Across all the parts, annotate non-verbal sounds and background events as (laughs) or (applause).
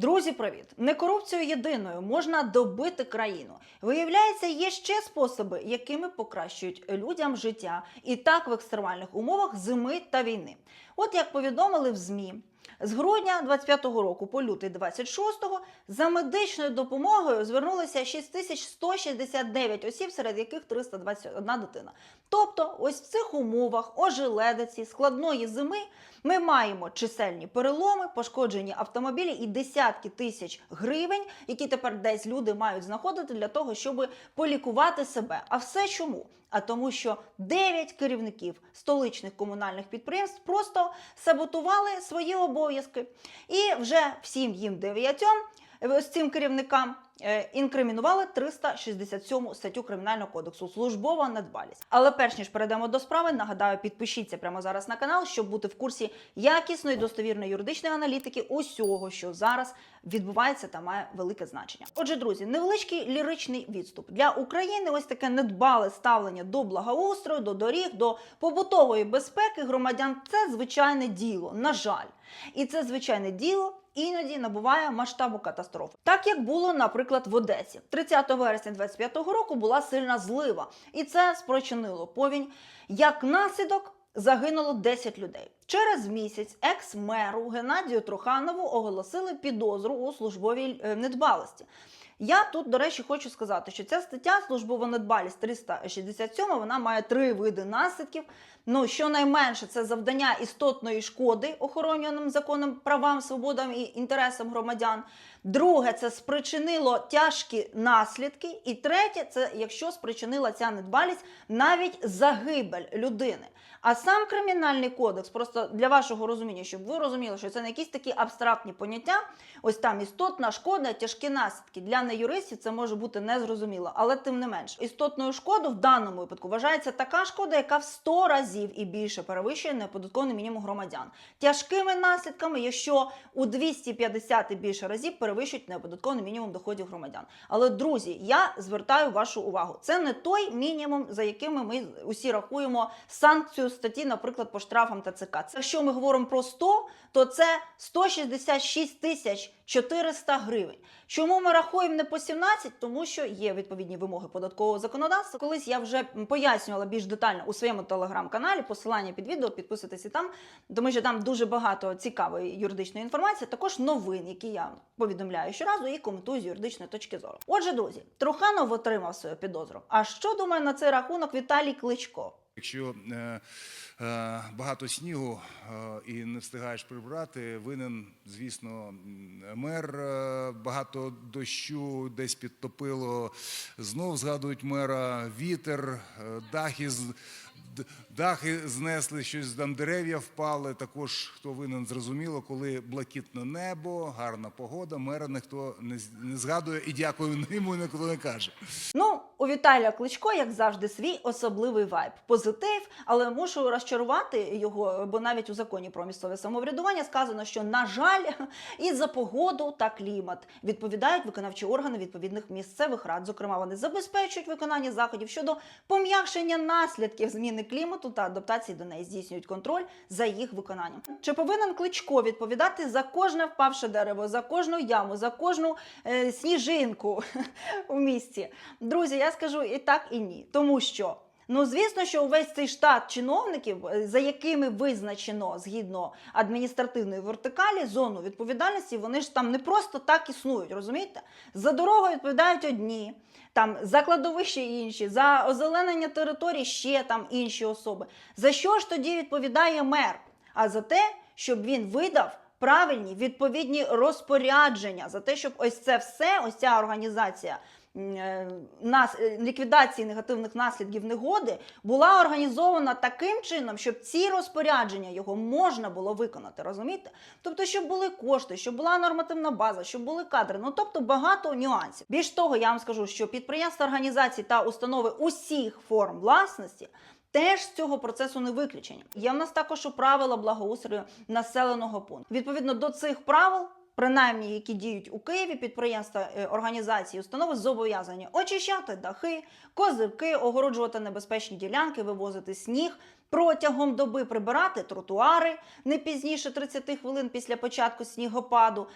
Друзі, привіт! Не корупцією єдиною можна добити країну. Виявляється, є ще способи, якими покращують людям життя, і так в екстремальних умовах зими та війни. От як повідомили в ЗМІ. З грудня 25-го року по лютий 26-го за медичною допомогою звернулися 6169 осіб, серед яких 321 дитина. Тобто, ось в цих умовах ожеледиці, складної зими ми маємо чисельні переломи, пошкоджені автомобілі і десятки тисяч гривень, які тепер десь люди мають знаходити для того, щоб полікувати себе. А все чому? А тому, що 9 керівників столичних комунальних підприємств просто саботували свої обов'язки. І вже всім їм дев'ятьом, ось цим керівникам, е, інкримінували 367 статтю Кримінального кодексу службова недбалість. Але перш ніж перейдемо до справи, нагадаю, підпишіться прямо зараз на канал, щоб бути в курсі якісної достовірної юридичної аналітики усього, що зараз відбувається та має велике значення. Отже, друзі, невеличкий ліричний відступ для України. Ось таке недбале ставлення до благоустрою, до доріг, до побутової безпеки громадян. Це звичайне діло. На жаль, і це звичайне діло. Іноді набуває масштабу катастрофи, так як було, наприклад, в Одесі. 30 вересня 25-го року була сильна злива, і це спричинило повінь. Як наслідок загинуло 10 людей. Через місяць екс-меру Геннадію Труханову оголосили підозру у службовій е, недбалості. Я тут, до речі, хочу сказати, що ця стаття службова недбалість 367, вона має три види наслідків. Ну, щонайменше, це завдання істотної шкоди охоронюваним законом правам, свободам і інтересам громадян. Друге, це спричинило тяжкі наслідки. І третє, це якщо спричинила ця недбалість навіть загибель людини. А сам кримінальний кодекс, просто для вашого розуміння, щоб ви розуміли, що це не якісь такі абстрактні поняття. Ось там істотна шкода, тяжкі наслідки. Для неюристів це може бути незрозуміло, але тим не менш, істотною шкодою в даному випадку вважається така шкода, яка в 100 разів і більше перевищує неоподаткований мінімум громадян. Тяжкими наслідками, якщо у 250 і більше разів перевищують неоподаткований мінімум доходів громадян. Але друзі, я звертаю вашу увагу. Це не той мінімум, за якими ми усі рахуємо санкцію статті, наприклад, по штрафам ТЦК. Якщо ми говоримо про 100, то це 166 тисяч 400 гривень. Чому ми рахуємо не по 17? Тому що є відповідні вимоги податкового законодавства. Колись я вже пояснювала більш детально у своєму телеграм-каналі. Посилання під відео, підписуйтесь там, тому що там дуже багато цікавої юридичної інформації, також новин, які я повідомляю щоразу і коментую з юридичної точки зору. Отже, друзі, Труханов отримав свою підозру. А що думає на цей рахунок Віталій Кличко? Якщо е, е, багато снігу е, і не встигаєш прибрати, винен, звісно, мер. Багато дощу десь підтопило. Знов згадують мера вітер, дахи з. Дахи знесли, щось там дерев'я впали. Також хто винен, зрозуміло, коли блакитне небо, гарна погода, мера ніхто не, згадує і дякую йому ніхто не каже. У Віталія Кличко, як завжди, свій особливий вайб, позитив, але мушу розчарувати його, бо навіть у законі про місцеве самоврядування сказано, що на жаль, (laughs) і за погоду та клімат відповідають виконавчі органи відповідних місцевих рад. Зокрема, вони забезпечують виконання заходів щодо пом'якшення наслідків зміни клімату та адаптації до неї, здійснюють контроль за їх виконанням. Чи повинен Кличко відповідати за кожне впавше дерево, за кожну яму, за кожну е, сніжинку (laughs) у місті? Друзі, я скажу і так, і ні. Тому що. Ну, звісно, що увесь цей штат чиновників, е, за якими визначено згідно адміністративної вертикалі зону відповідальності, вони ж там не просто так існують, розумієте? За дорогу відповідають одні, там за кладовище інші, за озеленення територій ще там інші особи. За що ж тоді відповідає мер? А за те, щоб він видав правильні відповідні розпорядження, за те, щоб ось це все, ось ця організація ліквідації негативних наслідків негоди була організована таким чином, щоб ці розпорядження його можна було виконати. Розумієте? Тобто, щоб були кошти, щоб була нормативна база, щоб були кадри. Ну тобто багато нюансів. Більш того, я вам скажу, що підприємства, організації та установи усіх форм власності. Теж з цього процесу не виключення. Є в нас також і правила благоустрою населеного пункту. Відповідно до цих правил принаймні, які діють у Києві, підприємства, е, організації, установи зобов'язані очищати дахи, козирки, огороджувати небезпечні ділянки, вивозити сніг протягом доби прибирати тротуари не пізніше 30 хвилин після початку снігопаду,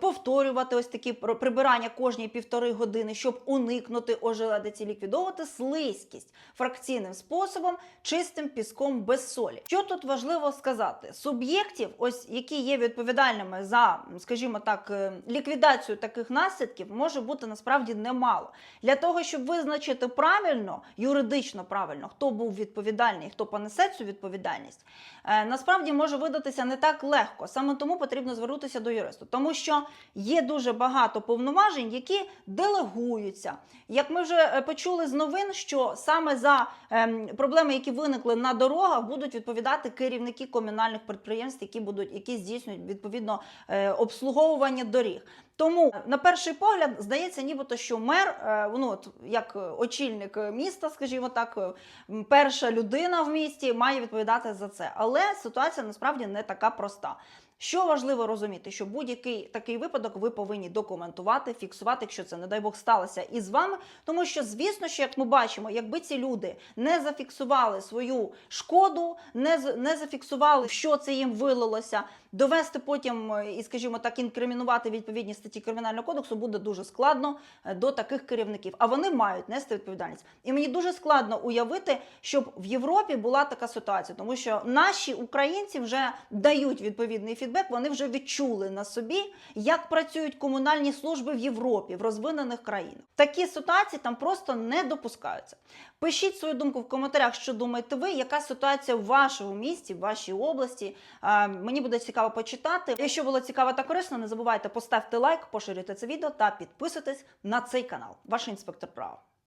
повторювати ось такі пр- прибирання кожні півтори години, щоб уникнути ожеледиці, ліквідовувати слизькість фракційним способом, чистим піском без солі. Що тут важливо сказати? Суб'єктів, ось які є відповідальними за, скажімо так, е, ліквідацію таких наслідків, може бути насправді немало. Для того, щоб визначити правильно, юридично правильно, хто був відповідальний, хто понесе цю відповідальність, е, насправді може видатися не так легко. Саме тому потрібно звернутися до юристу, тому що є дуже багато повноважень, які делегуються. Як ми вже е, почули з новин, що саме за ем, проблеми, які виникли на дорогах, будуть відповідати керівники комунальних підприємств, які будуть які здійснюють відповідно е, обслуговування доріг. Тому на перший погляд здається, нібито що мер, е, ну от як е, очільник е, міста, скажімо так, е, перша людина в місті має відповідати за це. Але ситуація насправді не така проста. Що важливо розуміти, що будь-який такий випадок ви повинні документувати, фіксувати, якщо це, не дай Бог, сталося із вами. Тому що, звісно, що як ми бачимо, якби ці люди не зафіксували свою шкоду, не, не зафіксували, що це їм вилилося, довести потім е, і, скажімо так, інкримінувати відповідні статті кримінального кодексу буде дуже складно е, до таких керівників. А вони мають нести відповідальність. І мені дуже складно уявити, щоб в Європі була така ситуація, тому що наші українці вже дають відповідний фідбек. Вони вже відчули на собі, як працюють комунальні служби в Європі, в розвинених країнах. Такі ситуації там просто не допускаються. Пишіть свою думку в коментарях, що думаєте ви, яка ситуація в вашому місті, в вашій області. Мені буде цікаво почитати. Якщо було цікаво та корисно, не забувайте поставити лайк, поширюйте це відео та підписуйтесь на цей канал. Ваш інспектор права.